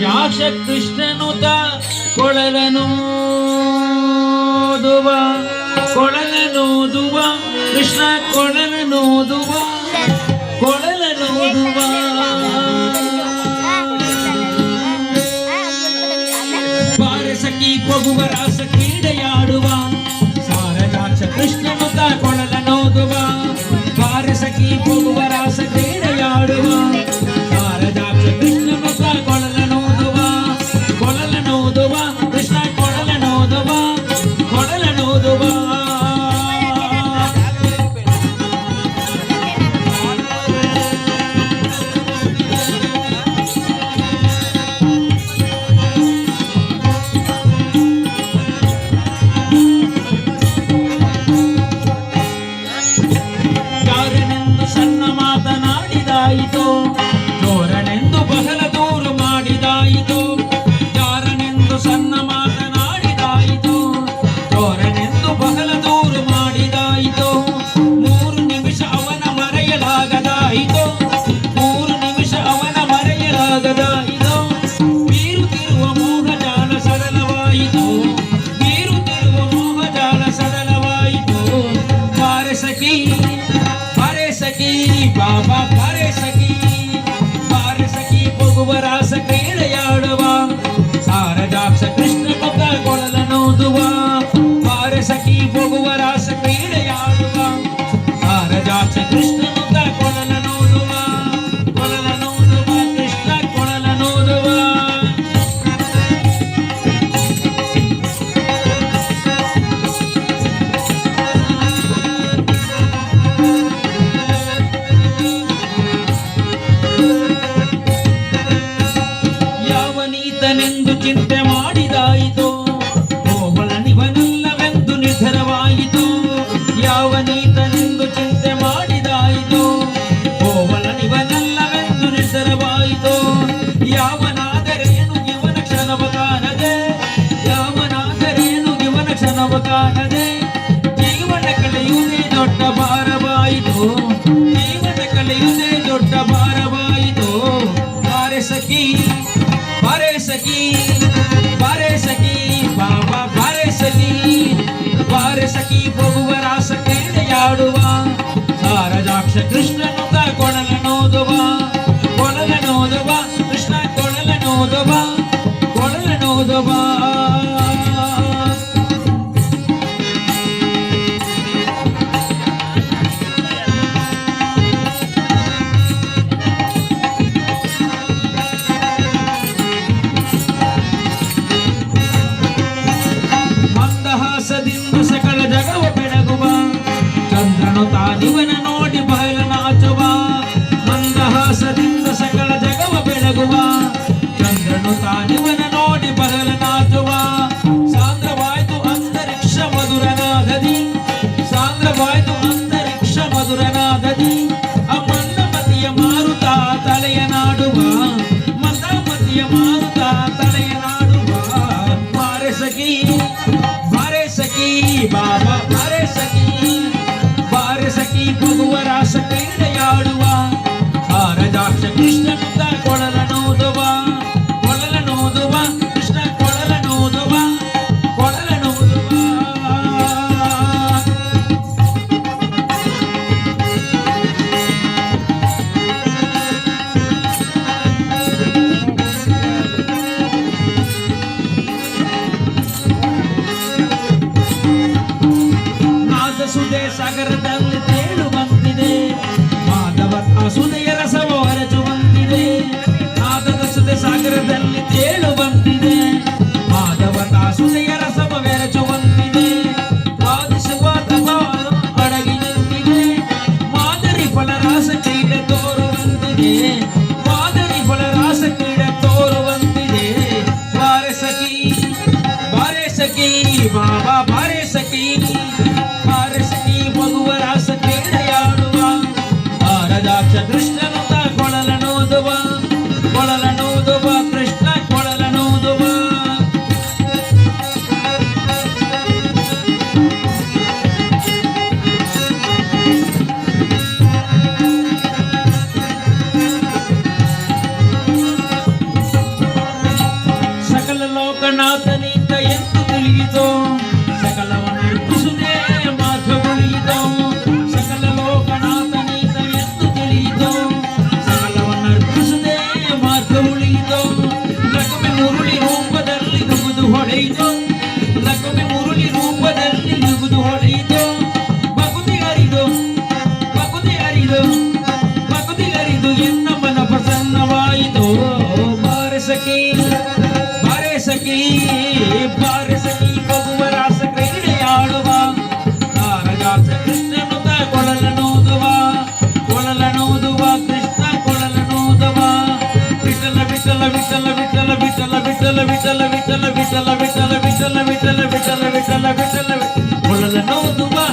ಯಾಶ ಕೃಷ್ಣನುತ ಕೊಳಲನೂದುವ ಕೊಳಲನೂದುವ ಕೃಷ್ಣ ಕೊಳಲನೂದುವ ಕೊಳಲನೂದುವ ಬಾರಸಖಿ ಪಗುವ ರಾಸ ಕ್ರೀಡೆಯಾಡುವ ಸಾರಜಾಕ್ಷ ಕೃಷ್ಣನುತ ಕೊಳಲನೋದುವ ಬಾರಸಖಿ ಪಗುವ 我走吧。ಕಾಣದೆ ಜೀವನ ಕಳೆಯುವುದೇ ದೊಡ್ಡ ಭಾರವಾಯಿತು. ಜೀವನ ಕಳೆಯುವುದೇ ದೊಡ್ಡ ಭಾರವಾಯಿತು. ಬಾರೆ ಸಖಿ ಬಾರೆ ಸಖಿ ಬಾರೆ ಸಖಿ, ಬಾಬಾ ಬಾರೆ ಸಖಿ. ಬಾರೆ ಸಖಿ ಹೋಗುವ ರಾಸ ಕ್ರೀಡೆಯಾಡುವ ಸಾರಜಾಕ್ಷ ಕೃಷ್ಣನುತ ಬೆಳಗುವ ಚಂದ್ರನು ತಾನಿವನ ಸುದೆ ತೇಳು ಬಂದಿದೆ. ಮಾಧವ ಸುದೆಯ ರಸವ ಬಂದಿದೆ. ಮಾಧವ ಸುದೆ ಸಾಗರದಲ್ಲಿ ತೇಳು ಬಂದಿದೆ. ಮಾಧವ ಸುದೆಯ ರಸವ ಬೆರಚುವಂತಿದೆ ವಾದಿಸುವ ತಪ ಅಡಗಿ ನಿಂತಿದೆ. ಮಾದರಿ ಫಲರಾಸ ಕ್ರೀಡೆ ತೋರುವಂತಿದೆ ಮಾದರಿ ಫಲರಾಸ ಕ್ರೀಡೆ ತೋರುವಂತಿದೆ ಬಾರೆ ಸಖಿ ಬಾರೆ ಸಖಿ ಬಾಬಾ. சகி பாரே சகி பாரே சகி பகுவராச கிரீடை ஆடுவா தாரஜாச கிருஷ்ணனுத கொழல நோதுவா கொழல நோதுவா கிருஷ்ண கொழல நோதுவா விட்டல விட்டல விட்டல விட்டல விட்டல விட்டல விட்டல விட்டல விட்டல விட்டல விட்டல விட்டல விட்டல விட்டல விட்டல விட்டல கொழல நோதுவா